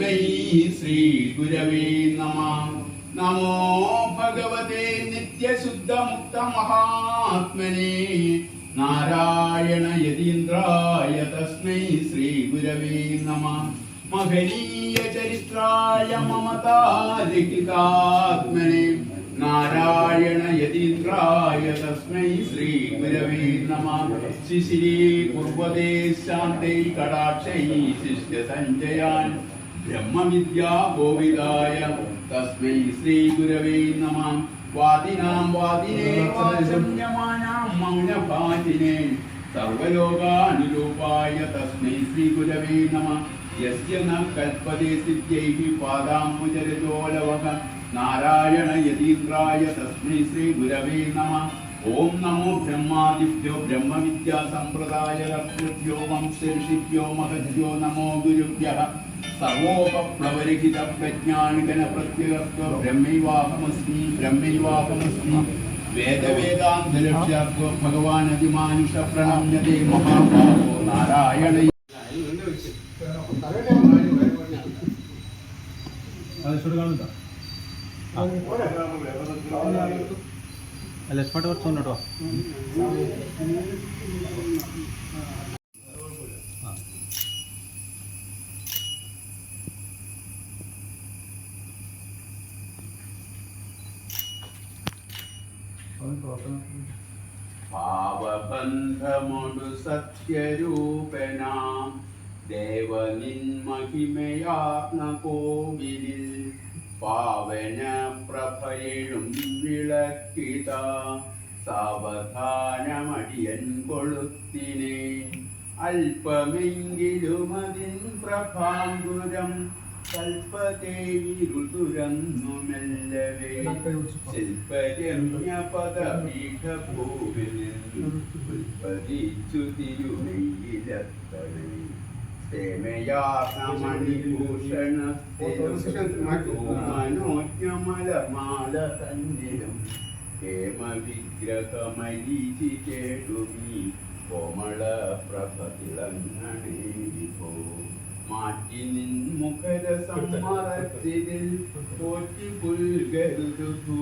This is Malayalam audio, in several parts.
തസ്മൈ ശ്രീ ഗുരവേ നമ. നമോ ഭഗവതേ നിത്യശുദ്ധമുക്ത മഹാത്മനെ നാരായണ യതീന്ദ്രായ തസ്മൈ ശ്രീ ഗുരവേ നമ. മഹനീയ ചരിത്രായ മമതാരഹിതാത്മനെ. നാരായണ യതീന്ദ്രായ തസ്മൈ ശ്രീ ഗുരവേ നമ. ശിശിരീ കുർവതേ ശാന്തൈ കടാക്ഷൈ ശിഷ്യ സഞ്ജയാൻ. ബ്രഹ്മവിദ്യാ ഗോവിതായ തസ്മൈ ശ്രീ ഗുരവേ നമ. വാദിനാം വാദിനേ വാചമ്യമാനാം മൗനഭാജിനേ. സർവലോകാനുരൂപായ തസ്മൈ ശ്രീ ഗുരവേ നമ. യസ്യ ന കൽപ്പതേ സിദ്ധ്യൈः പാദാംബുജരജോലവഃ നാരായണ യതീന്ദ്രായ തസ്മൈ ശ്രീ ഗുരവേ നമ. ഓം നമോ ബ്രഹ്മാദിഭ്യോ ബ്രഹ്മവിദ്യാസമ്പ്രദായ കർത്തൃഭ്യോ വംശഋഷിഭ്യോ മഹദ്ഭ്യോ നമോ ഗുരുഭ്യഃ. സർവോപപ്ലവരഹിത പ്രജ്ഞാനികന പ്രത്യഗത്വ ബ്രഹ്മൈവാഹമസ്മി ബ്രഹ്മൈവാഹമസ്മി. വേദവേദാന്തലക്ഷ്യാത്വ ഭഗവാൻ അതിമാനുഷ പ്രണമ്യതേ മഹാഭാവോ നാരായണ അല്ല സ്മാർട്ട് ഭാവബന്ധമൊടു സത്യരൂപനാം. ദേവനിൻ മഹിമയാത്മ കോവിലിൽ പാവന പ്രഭയിലും വിളക്കിത. സാവധാനമടിയൻ കൊളുത്തിനെ. അല്പമെങ്കിലും അതിൻ പ്രഭാങ്കുരം കൽപ്പതേവിരുതുരന്നു മെല്ലവേ ശില്പരമ്യ പദപീഠഭൂവിൽ ഉൽപ്പതിച്ചു തിരുമയിലെത്തവേ ഹേമവിഗ്രഹമരീചി കേട്ടുമീ കോമള പ്രഭ തിളങ്ങണേരിപ്പോ മാറ്റി നിൻ മുഖര സമ്മറത്തിതിൽ തോറ്റി പുൽകരുതു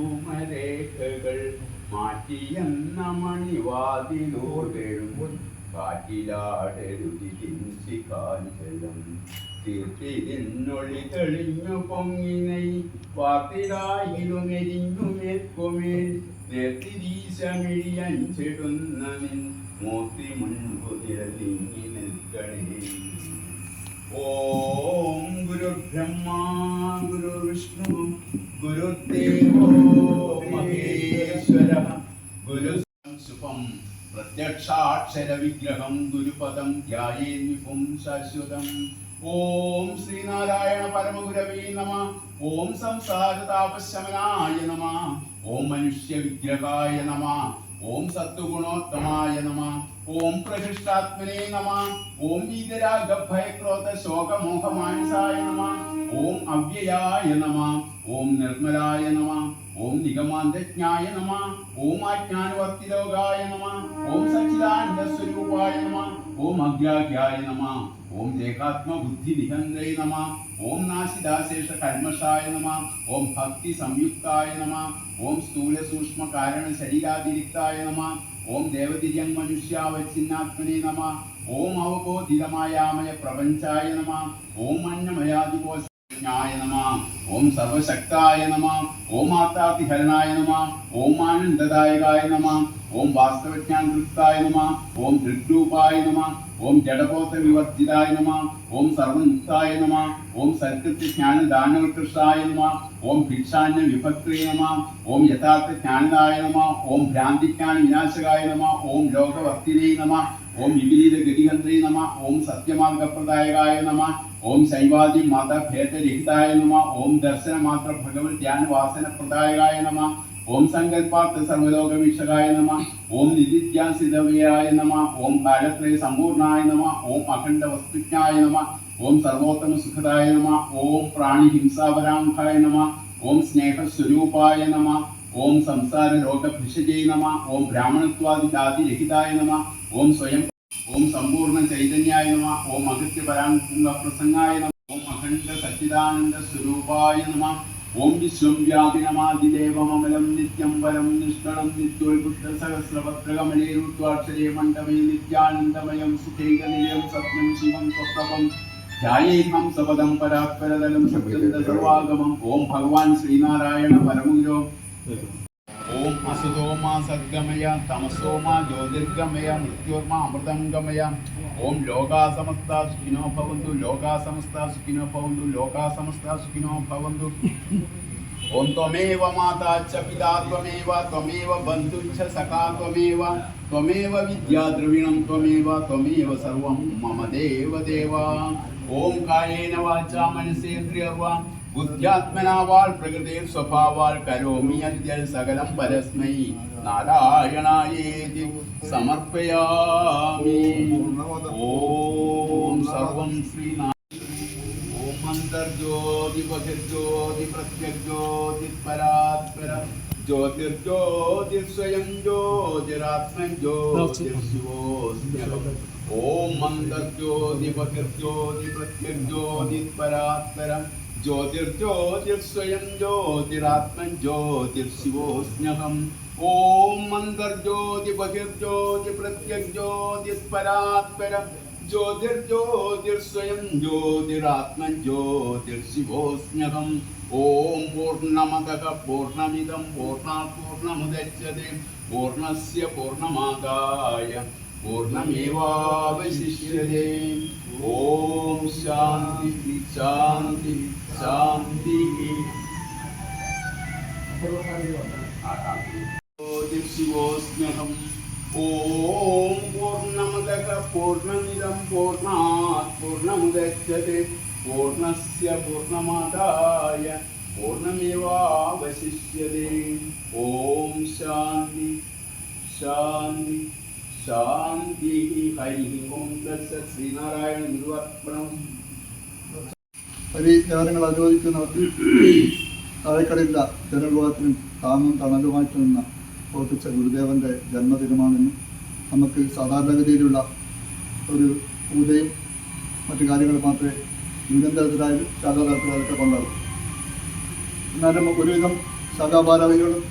മുൻപു നിരതിങ്ങി നിൽക്കണേ. ഓം ഗുരുബ്രഹ്മ ഗുരുവിഷ്ണു ഗുരുദേവോ മഹേശ്വര. ഗുരു ശുഭം. പ്രത്യക്ഷാക്ഷര വിഗ്രഹം ഗുരുപദം ധ്യായേന്വിപും ശാശ്വതം. ഓം ശ്രീനാരായണ പരമഗുരവേ നമ. ഓം സംസാരതാപശമനായ നമ. ഓം മനുഷ്യ വിഗ്രഹായ നമ. ओम सत्गुणोत्तमाय नमः ओम प्रशिष्टात्मने नमः ओम वीतराग भय क्रोध शोक मोह मानसाय नमः ओम अव्ययाय नमः ओम निर्मलाय नमः ओम निगमांतज्ञाय नमः ओम आज्ञानवर्तिलोगाय नमः ओम सच्चिदानंद स्वरूपाय नमः ओम अज्ञाज्ञाय नमः। ओम एकात्म बुद्धि निगंधय नमः। ओम नाशिदाशेष कर्मशाय नमः। ओम भक्ति संयुक्ताय नमः। ओम स्थूल सूक्ष्म कारण शरीरातिरिक्ताय नमः। ओम देवतिर्यं मनुष्यावच्छिन्नात्मने नमः। ओम अवबोधितमायामय प्रपञ्चाय नमः। ओम अन्नमयादिकोश ായ നമ ഓം സർവശക്തായ നമ ഓം ആത്താതിഹരനായ നമ ഓം ആനന്ദദായകായ നമ ഓം വാസ്തവജ്ഞാനൃപ്തായ നമ ഓം ദൃഗ്രൂപായ നമ ഓം ജഡബോധ വിവർജിതായ നമ ഓം സർവമുക്തായ നമ ഓം സൽകൃത്യ ജ്ഞാനദാനോത്കൃഷ്ടായ നമ ഓം ഭിക്ഷാന്യ വിഭക്തേ നമ ഓം യഥാർത്ഥ ജ്ഞാനദായ നമ ഓം ഭ്രാന്തിജ്ഞാന വിനാശകായ നമ ഓം ലോകവർത്തിനേ നമ ഓം വിപരീത ഗതിഹന്ത്രേ നമ ഓം സത്യമാർഗപ്രദായകായ നമ ഓം ശൈവാദി മതഭേദരഹിതായ നമ ഓം ദർശന മാത്ര ഭഗവത് ധ്യാനവാസന പ്രദായകായ നമ ഓം സങ്കല്പാർത്ഥ സർവലോകവീക്ഷകായ നമ ഓം നിധിധ്യാസിതവ്യായ നമ ഓം കാലത്രയ സമ്പൂർണായ നമ ഓം അഖണ്ഡ വസ്തുജ്ഞായ നമ ഓം സർവോത്തമ സുഖദായ നമ ഓം പ്രാണി പ്രാണിഹിംസാപരാമുഖായ നമ ഓം സ്നേഹസ്വരൂപായ നമ ഓം സംസാര രോഗഭിഷജേ നമ ഓം ബ്രാഹ്മണത്വാദി ജാതിരഹിതായ നമ ഓം സ്വയം ഓം സമ്പൂർണ ചൈതന്യായ നമ. ഓം അഗത്യ പരാങ്കുംഗ പ്രസംഗായ നമ. ഓം അഖണ്ഡ സച്ചിദാനന്ദ സ്വരൂപായ നമ. ഓം വിശ്വം വ്യാപിനമാതിദേവമമലം നിത്യം വരം നിഷ്കളം നിത്യോത്പുഷ്ട സഹസ്രപത്രകമലേ രുദ്വാക്ഷരേ മണ്ഡമേ നിത്യാനന്ദമയം സുഖൈകനിലയം സത്യം ശിവം സ്വപ്നം ധ്യായേഹം സപദം പരാത്പരതലം ശബ്ദ സർവാഗമം. ఓం అసుదో మా సద్గమయ తమసో మా జ్యోతిర్గమయ మృత్యోర్మా అమృతం గమయ ఓం లోకా సమస్త సుఖినో భవంతు లోకా సమస్త సుఖినో భవంతు లోకా సమస్త సుఖినో భవంతు ఓం త్వమేవ మాతా చ పితా త్వమేవ త్వమేవ బంధు చ సఖా త్వమేవ త్వమేవ విద్యా ద్రవిణం త్వమేవ త్వమేవ సర్వం మమ దేవ దేవ ఓం కాయేన వాచా మనసేంద్రియర్వా ബുദ്ധ്യാത്മനാവാൾ പ്രകൃതിയിൽ സ്വഭാവാൽ കരോമി അദ്യൽ സകലം പരസ്മൈ. നാരായണായേതി സമർപ്പയാമി. ഓം സർവം ശ്രീനാ ഓം അന്തർജ്യോതി ബഹിർജ്യോതി പ്രത്യജ്യോതി പരാത്പരം. ജ്യോതിർജ്യോതി സ്വയം ജ്യോതിരാത്മൻ ജ്യോതിർശിവോസ്മ്യഹം. ഓം അന്തർജ്യോതി ബഹിർജ്യോതി പ്രത്യജ്യോതി പരാത്പര. ജ്യോതിർജ്യോതിർ സ്വയം ജ്യോതിരാത്മൻ ജ്യോതിർശിവോസ്മ്യഹം ഓം അന്തർജ്യോതി ബഹിർജ്യോതി പ്രത്യഗ്ജ്യോതി പരാത്പര. ജ്യോതിർജ്യോതിർ സ്വയം ജ്യോതിരാത്മൻ ജ്യോതിർശിവോസ്മ്യഹം ഓം പൂർണമതഃ പൂർണമിദം പൂർണാത് പൂർണമുദച്യത്തെ പൂർണസ്യ പൂർണമാദായ പൂർണമേവാവശിഷ്യത്തെ ഓം ശാന്തി ശാന്തി ശാന്തി ശിവോസ്മ്യഹം ഓം പൂർണമതഃ പൂർണമിദം പൂർണാത് പൂർണമുദച്യത്തെ പൂർണസ്യ പൂർണമാദായ പൂർണമേവാവശിഷ്യത്തെ ഓം ശാന്തി ശാന്തി. ശാന്തി ഹരി ഓം തത്സത് ശ്രീനാരായണ ഗുരുവർപ്പണം പരിഹാരങ്ങൾ അനുവദിക്കുന്നവർ താഴെക്കടയില്ല ജനവിഭാഗത്തിനും താങ്ങും തണലുമായിട്ട് നിന്ന പ്രവർത്തിച്ച ഗുരുദേവന്റെ ജന്മദിനമാണെന്നും നമുക്ക് സാധാരണഗതിയിലുള്ള ഒരു പൂജയും മറ്റു കാര്യങ്ങളും മാത്രമേ ഇന്ത്യൻ തലത്തിലായാലും ശാഖാ തലത്തിലായാലൊക്കെ കൊണ്ടാകും എന്നാലും ഒരുവിധം ശാഖാഭാരവികളും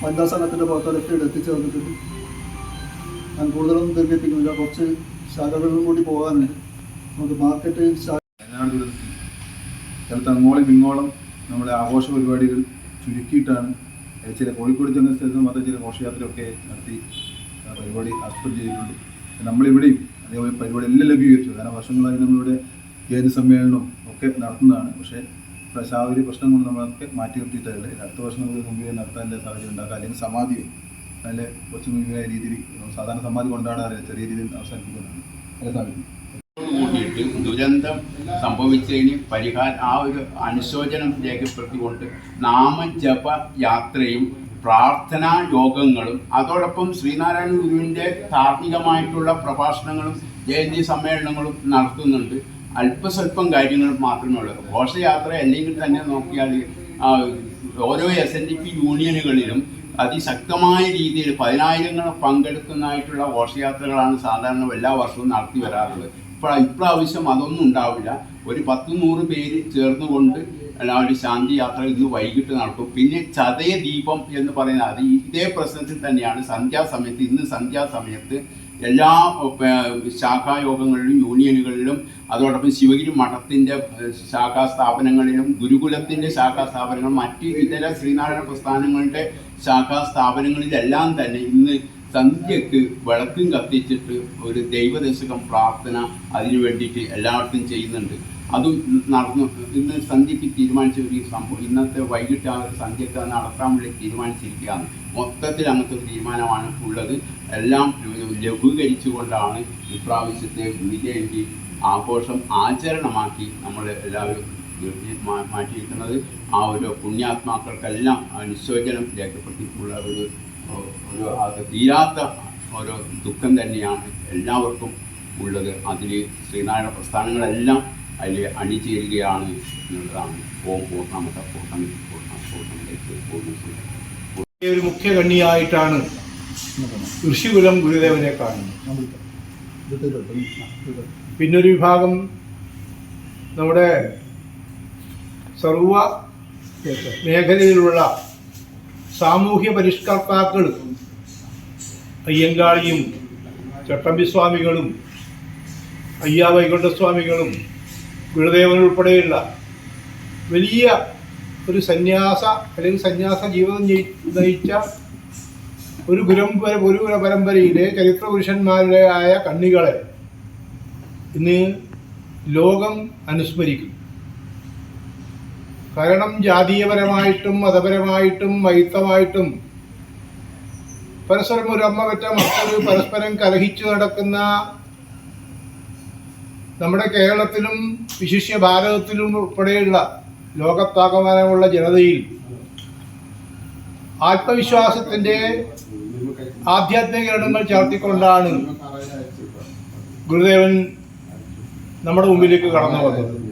വനിതാ സംഘത്തിന്റെ പുറത്തൊക്കെ എത്തിച്ചേർന്നിട്ടുണ്ട്. ഞാൻ കൂടുതലൊന്നും ദീർഘിപ്പിക്കുന്നില്ല കുറച്ച് ശാഖകളിലും കൂടി പോകാനുണ്ട്. നമുക്ക് മാർക്കറ്റ് വയനാട് സ്ഥലത്ത് അങ്ങോളം ഇങ്ങോളം നമ്മുടെ ആഘോഷ പരിപാടികൾ ചുരുക്കിയിട്ടാണ്. ചില കോഴിക്കോട് ചെന്ന സ്ഥലത്ത് മാത്രം ചില ഘോഷയാത്രയൊക്കെ നടത്തി പരിപാടി ആസ്പദം ചെയ്തിട്ടുണ്ട്. നമ്മളിവിടെയും അതേപോലെ പരിപാടി എല്ലാം ലഘൂകരിച്ചു. കാരണം വർഷങ്ങളായി നമ്മളിവിടെ ഏത് സമ്മേളനവും ഒക്കെ നടത്തുന്നതാണ്. പക്ഷേ ഒരു പ്രശ്നം കൊണ്ട് നമ്മളൊക്കെ മാറ്റി നിർത്തിയിട്ടല്ല? അടുത്ത വർഷം നമുക്ക് മുമ്പേ നടത്താനുള്ള സാഹചര്യം ഉണ്ടാക്കുക അല്ലെങ്കിൽ സമാധിയോ നല്ല കുറച്ച് മുമ്പേ രീതിയിൽ സാധാരണ സമാധി കൊണ്ടാടാറ് ചെറിയ രീതിയിൽ അവസാനിപ്പിക്കുന്നതാണ് അത് സാധിക്കും കൂട്ടിയിട്ട് ദുരന്തം സംഭവിച്ചതിന് പരിഹാരം ആ ഒരു അനുശോചനം രേഖപ്പെടുത്തിക്കൊണ്ട് നാമജപ യാത്രയും പ്രാർത്ഥനാ യോഗങ്ങളും അതോടൊപ്പം ശ്രീനാരായണ ഗുരുവിന്റെ ധാർമ്മികമായിട്ടുള്ള പ്രഭാഷണങ്ങളും ജയന്തി സമ്മേളനങ്ങളും നടത്തുന്നുണ്ട്. അല്പസ്വല്പം കാര്യങ്ങൾ മാത്രമേ ഉള്ളൂ. ഘോഷയാത്ര അല്ലെങ്കിൽ തന്നെ നോക്കിയാൽ ഓരോ എസ് എൻ ഡി പി യൂണിയനുകളിലും അതിശക്തമായ രീതിയിൽ പതിനായിരങ്ങൾ പങ്കെടുക്കുന്നതായിട്ടുള്ള ഘോഷയാത്രകളാണ് സാധാരണ എല്ലാ വർഷവും നടത്തി വരാറുള്ളത്. ഇപ്പോൾ ഇപ്രാവശ്യം അതൊന്നും ഉണ്ടാവില്ല. ഒരു പത്ത് നൂറ് പേര് ചേർന്നുകൊണ്ട് ഒരു ശാന്തി യാത്ര ഇന്ന് വൈകിട്ട് നടക്കും. പിന്നെ ചതയ ദീപം എന്ന് പറയുന്നത് അത് ഇതേ പ്രശ്നത്തിൽ തന്നെയാണ്. സന്ധ്യാസമയത്ത് ഇന്ന് സന്ധ്യാസമയത്ത് എല്ലാ ശാഖായോഗങ്ങളിലും യൂണിയനുകളിലും അതോടൊപ്പം ശിവഗിരി മഠത്തിന്റെ ശാഖാ സ്ഥാപനങ്ങളിലും ഗുരുകുലത്തിന്റെ ശാഖാ സ്ഥാപനങ്ങളും മറ്റ് ഇതര ശ്രീനാരായണ പ്രസ്ഥാനങ്ങളുടെ ശാഖാ സ്ഥാപനങ്ങളിലെല്ലാം തന്നെ ഇന്ന് സന്ധ്യക്ക് വിളക്കും കത്തിച്ചിട്ട് ഒരു ദൈവദശകം പ്രാർത്ഥന അതിനു വേണ്ടിയിട്ട് എല്ലായിടത്തും ചെയ്യുന്നുണ്ട്. അതും നടന്നു. ഇന്ന് സന്ധ്യയ്ക്ക് തീരുമാനിച്ച ഒരു സംഭവം. ഇന്നത്തെ വൈകിട്ട് ആ ഒരു സന്ധ്യക്ക് നടത്താൻ വേണ്ടി തീരുമാനിച്ചിരിക്കുകയാണ്. മൊത്തത്തിൽ അങ്ങനത്തെ ഒരു തീരുമാനമാണ് ഉള്ളത്. എല്ലാം ലഘൂകരിച്ചുകൊണ്ടാണ് ഇപ്രാവശ്യത്തെ ഗുരുജയന്തി ആഘോഷം ആചരണമാക്കി നമ്മൾ എല്ലാവരും മാറ്റിയിരിക്കുന്നത്. ആ ഒരു പുണ്യാത്മാക്കൾക്കെല്ലാം അനുശോചനം രേഖപ്പെടുത്തിയിട്ടുള്ള ഒരു ഒരു അത് തീരാത്ത ഒരു ദുഃഖം തന്നെയാണ് എല്ലാവർക്കും ഉള്ളത്. അതിൽ ശ്രീനാരായണ പ്രസ്ഥാനങ്ങളെല്ലാം അതിൽ അണിചേരുകയാണ് എന്നുള്ളതാണ്. ഓം പൂർണമത പൂർണമി പൂർണ ഒരു മുഖ്യ കണ്ണിയായിട്ടാണ് ഋഷികുലം ഗുരുദേവനെ കാണുന്നത്. പിന്നൊരു വിഭാഗം നമ്മുടെ സർവ മേഖലയിലുള്ള സാമൂഹ്യ പരിഷ്കർത്താക്കൾ അയ്യങ്കാളിയും ചട്ടമ്പിസ്വാമികളും അയ്യാ വൈകുണ്ഠസ്വാമികളും ഗുരുദേവൻ ഉൾപ്പെടെയുള്ള വലിയ ഒരു സന്യാസ അല്ലെങ്കിൽ സന്യാസ ജീവിതം നയിച്ച ഒരു ഗുരം ഒരു ഗുര പരമ്പരയിലെ ചരിത്ര പുരുഷന്മാരുടെ ആയ കണ്ണികളെ ഇന്ന് ലോകം അനുസ്മരിക്കും. കാരണം ജാതീയപരമായിട്ടും മതപരമായിട്ടും മൈത്തമായിട്ടും പരസ്പരം ഒരു അമ്മ പറ്റ മക്കൾ പരസ്പരം കലഹിച്ചു നടക്കുന്ന നമ്മുടെ കേരളത്തിലും വിശിഷ്യ ഭാരതത്തിലും ഉൾപ്പെടെയുള്ള ലോകത്താകമാനമുള്ള ജനതയിൽ ആത്മവിശ്വാസത്തിന്റെ ആധ്യാത്മിക കിരണങ്ങൾ ചാർത്തിക്കൊണ്ടാണ് ഗുരുദേവൻ നമ്മുടെ മുമ്പിലേക്ക് കടന്നു വന്നത്.